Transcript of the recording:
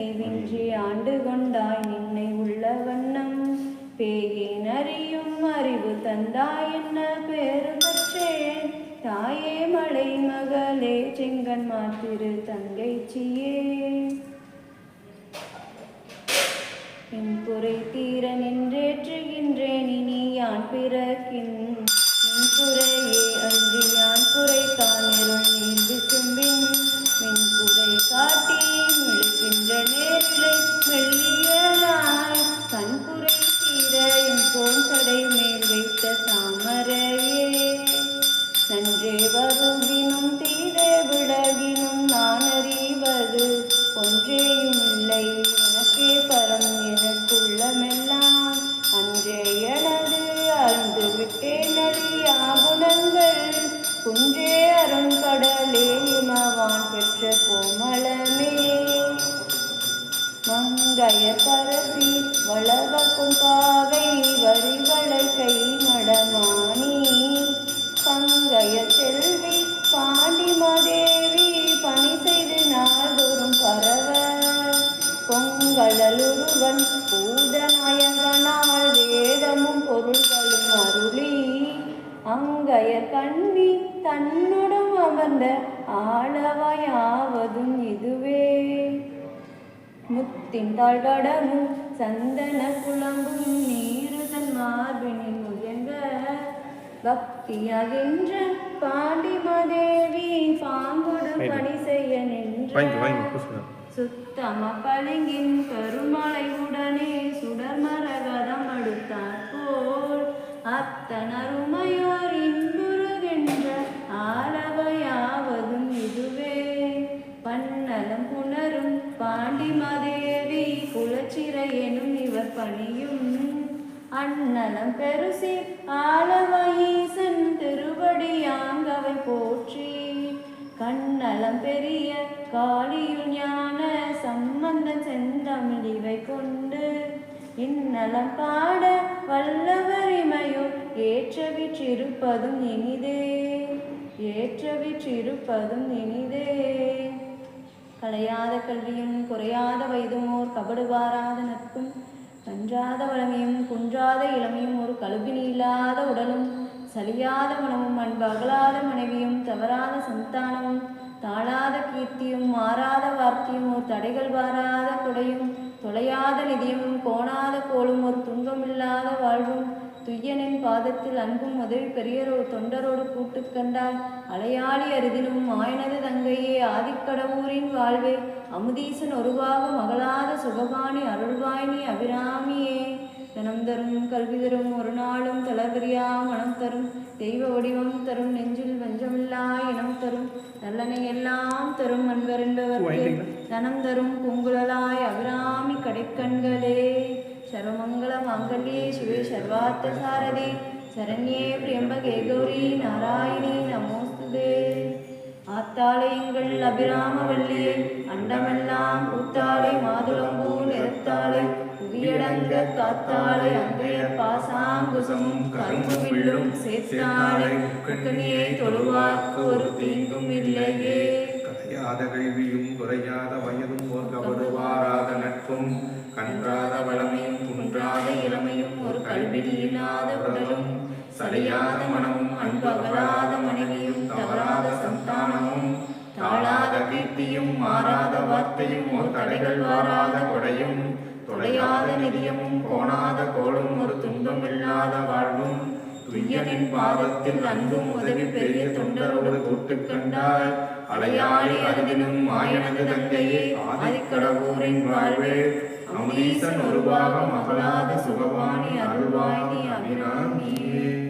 வென்றி ஆண்டு கொண்டாய் நின்னை உள்ள வண்ணம். பேயின் அறியும் அறிவு தந்தாய் என்ன பேரு பற்றே தாயே மலை மகளே செங்கன் மாத்திரு தங்கைச்சியே என் குறை தீர நின்றேற்றுகின்றேன் இனி யான் பிற குன்றே அருங்கடலே இமவான் பெற்ற கோமளமே. மங்கைய பரசி வளவக்கும் பாவை வரிவளை கை மடமானி பங்கைய செல்வி பாண்டிமாதேவி பணி செய்து நாள்தோறும் பரவ. பொங்கலுருவன் பூதநாயகனால் வேதமும் பொருள்களும் அருளி. அங்கைய கண்ணி தன்னுடன் அமர்ந்த ஆளவையாவதும் இதுவே. முத்தின் தாழ்கடமும் சந்தன குழம்பும் நீருதன் மார்பினில் முயங்க பக்தியாகின்ற பாண்டிமதேவி பாங்கொடு பணி செய்ய நின்ற சுத்தம பளிங்கின் கருமலை உடனே அண்ணலம் பெருசி ஆலவயீசன் திருவடியாங்கவை போற்றி. கண்ணலம் பெரிய காளியுள் ஞான சம்பந்த செந்தமிழிவை கொண்டு. இந்நலம் பாட வல்லவரிமையும் ஏற்றவிற்றிருப்பதும் இனிதே ஏற்றவிற்றிருப்பதும் இனிதே. கலையாத கல்வியும் குறையாத வயதுமோர் கபடுபாராத நட்பும் பஞ்சாத வளமையும் குன்றாத இளமையும் ஒரு கழுபினி இல்லாத உடலும் சலியாத மனமும் அன்பு அகலாத மனைவியும் தவறாத சந்தானமும் தாழாத கீர்த்தியும் மாறாத வார்த்தையும் ஒரு தடைகள் வாராத கொடையும் தொலையாத நிதியமும் கோணாத கோலும் ஒரு துன்பமில்லாத வாழ்வும் துய்யனின் பாதத்தில் அன்பும் உதவி பெரியரோ தொண்டரோடு கூட்டு கண்டாய் அலையாளி அருதினும் மாயனது தங்கையே ஆதிக்கடவூரின் வாழ்வே அமுதீசன் ஒருவாக மகளாத சுகபாணி அருள்வாய்னி அபிராமியே. தனம் தரும் கல்வி தரும் ஒரு நாளும் தளர்வரியா மனம் தரும் தெய்வ வடிவம் தரும் நெஞ்சில் வஞ்சமில்லா இனம் தரும் நல்லனை எல்லாம் தரும் அன்பர் என்பவர்க்கு தனம் தரும் பூங்குழலாய் அபிராமி கடைக்கண்களே. சர்வமங்கள மாங்கல்யே சிவே சரண்யே பிரியம்பகே கௌரி நாராயணி நமோஸ்துதே. ஆத்தாளை எங்கள் அபிராமவல்லியே அண்டமெல்லாம் பூத்தாளை மாதுளம்பூ நிறத்தாளை புவியடங்க காத்தாளை அங்கைய பாசாங்குசமும் கரும்பு வில்லும் சேர்த்தாளை கண்ணியை தொழுவாக்கு ஒரு தீங்கும் இல்லையே. கதையாத கல்வியும் குறையாத வயதும் உடலும் சலியாத மனமும் அன்பகலாத மனைவியும் தவறாத சந்தானமும் தாழாத கீர்த்தியும் மாறாத வார்த்தையும் ஒரு தடைகள் வாராத கொடையும் தொலையாத நிதியமும் கோணாத கோளும் ஒரு துன்பம் இல்லாத வாழ்வும் துய்யனின் பாதத்தில் அன்பும் உதவி பெரிய தொண்டரோடு கூட்டு கண்டாய் அலையாளி அருதினும் மாயனது தந்தையே ஆதிக்கடவூரின் வாழ்வே. அமுதீசன் ஒரு பாகம் அகலாத சுகவாணி அருள்வாய் அபிராமியே.